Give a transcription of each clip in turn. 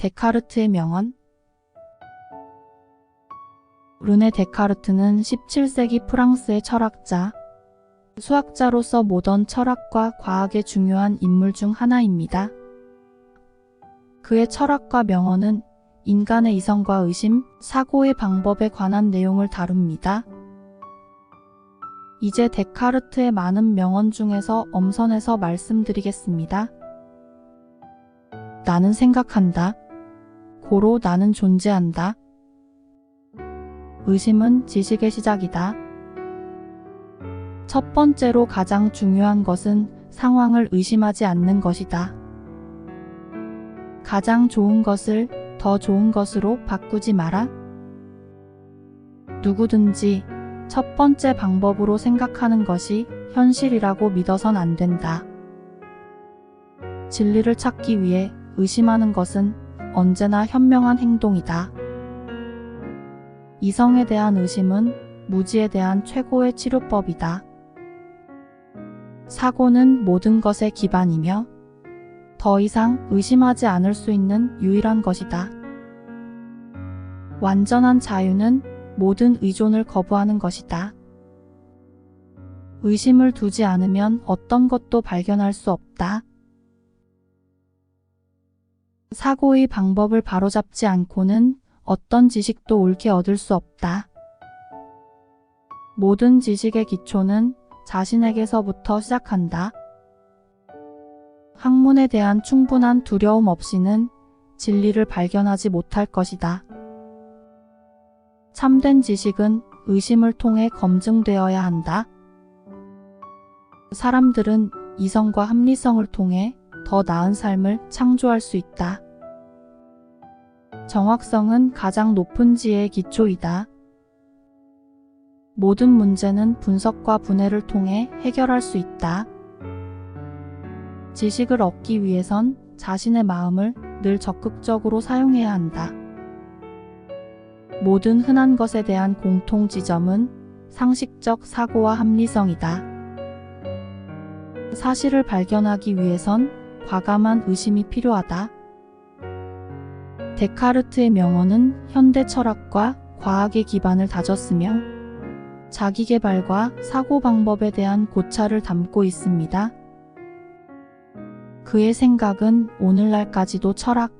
데카르트의 명언 르네 데카르트는 17세기 프랑스의 철학자, 수학자로서 모던 철학과 과학의 중요한 인물 중 하나입니다. 그의 철학과 명언은 인간의 이성과 의심, 사고의 방법에 관한 내용을 다룹니다. 이제 데카르트의 많은 명언 중에서 엄선해서 말씀드리겠습니다. 나는 생각한다. 고로 나는 존재한다. 의심은 지식의 시작이다. 첫 번째로 가장 중요한 것은 상황을 의심하지 않는 것이다. 가장 좋은 것을 더 좋은 것으로 바꾸지 마라. 누구든지 첫 번째 방법으로 생각하는 것이 현실이라고 믿어선 안 된다. 진리를 찾기 위해 의심하는 것은 언제나 현명한 행동이다. 이성에 대한 의심은 무지에 대한 최고의 치료법이다. 사고는 모든 것의 기반이며 더 이상 의심하지 않을 수 있는 유일한 것이다. 완전한 자유는 모든 의존을 거부하는 것이다. 의심을 두지 않으면 어떤 것도 발견할 수 없다. 사고의 방법을 바로잡지 않고는 어떤 지식도 옳게 얻을 수 없다. 모든 지식의 기초는 자신에게서부터 시작한다. 학문에 대한 충분한 두려움 없이는 진리를 발견하지 못할 것이다. 참된 지식은 의심을 통해 검증되어야 한다. 사람들은 이성과 합리성을 통해 더 나은 삶을 창조할 수 있다. 정확성은 가장 높은 지혜의 기초이다. 모든 문제는 분석과 분해를 통해 해결할 수 있다. 지식을 얻기 위해선 자신의 마음을 늘 적극적으로 사용해야 한다. 모든 흔한 것에 대한 공통 지점은 상식적 사고와 합리성이다. 사실을 발견하기 위해선 과감한 의심이 필요하다. 데카르트의 명언은 현대 철학과 과학의 기반을 다졌으며 자기개발과 사고방법에 대한 고찰을 담고 있습니다. 그의 생각은 오늘날까지도 철학,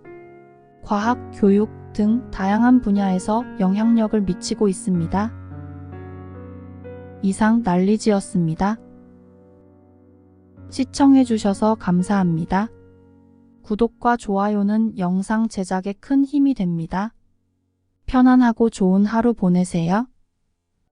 과학, 교육 등 다양한 분야에서 영향력을 미치고 있습니다. 이상 난리지었습니다. 시청해주셔서 감사합니다. 구독과 좋아요는 영상 제작에 큰 힘이 됩니다. 편안하고 좋은 하루 보내세요.